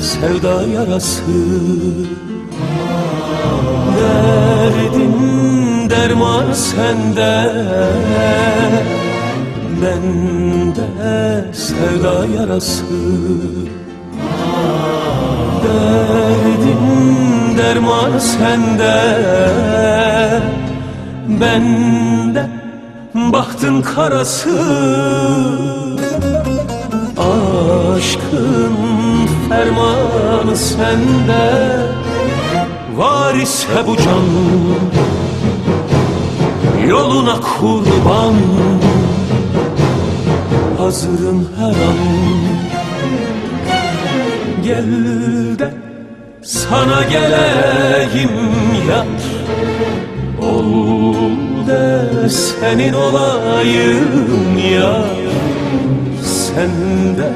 sevda yarası. Derdin derman sende. Bende sevda yarası. Derdin derman sende. Bende bahtın karası. Aşkın fermanı sende. Var ise bu can Yoluna kurban. Hazırım her an. Gel de sana geleyim yar. Ol de senin olayım ya Sen de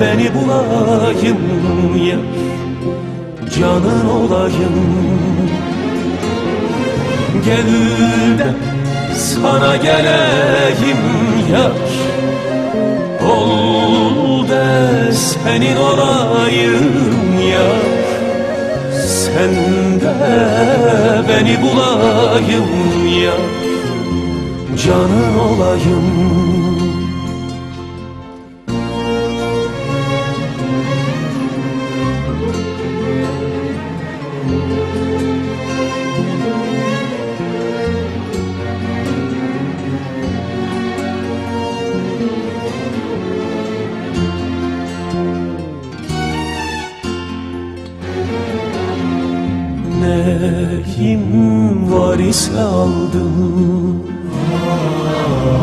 beni bulayım ya Canın olayım. Gel de sana geleyim yar Ol de senin olayım ya. Sen de beni bulayım ya Canın olayım Neyim var ise aldım.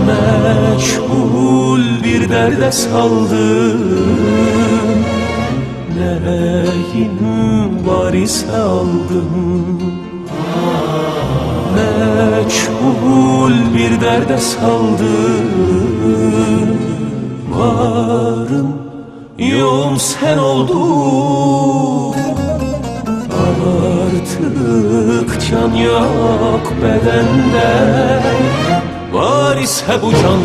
Meşgul bir derde saldım. Neyim var ise aldım. Meçhul bir derde saldım. Varım yoğum sen oldun Artık can yok bedende Var ise bu can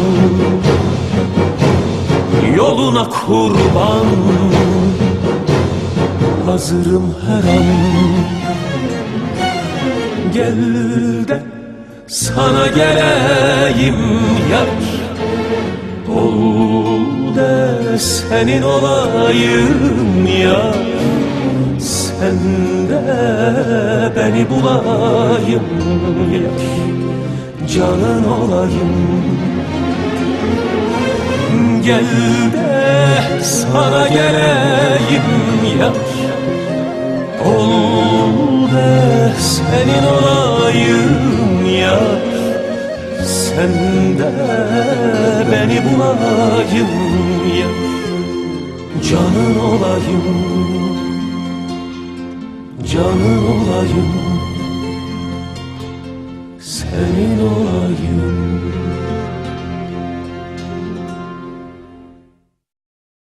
Yoluna kurban. Hazırım her an. Gel de sana geleyim yar. Ol de senin olayım ya Sen de beni bulayım yar Canın olayım. Gel de sana geleyim yar Ol de senin olayım ya. Sen de beni bulayım ya. Canın olayım canın olayım Senin olayım.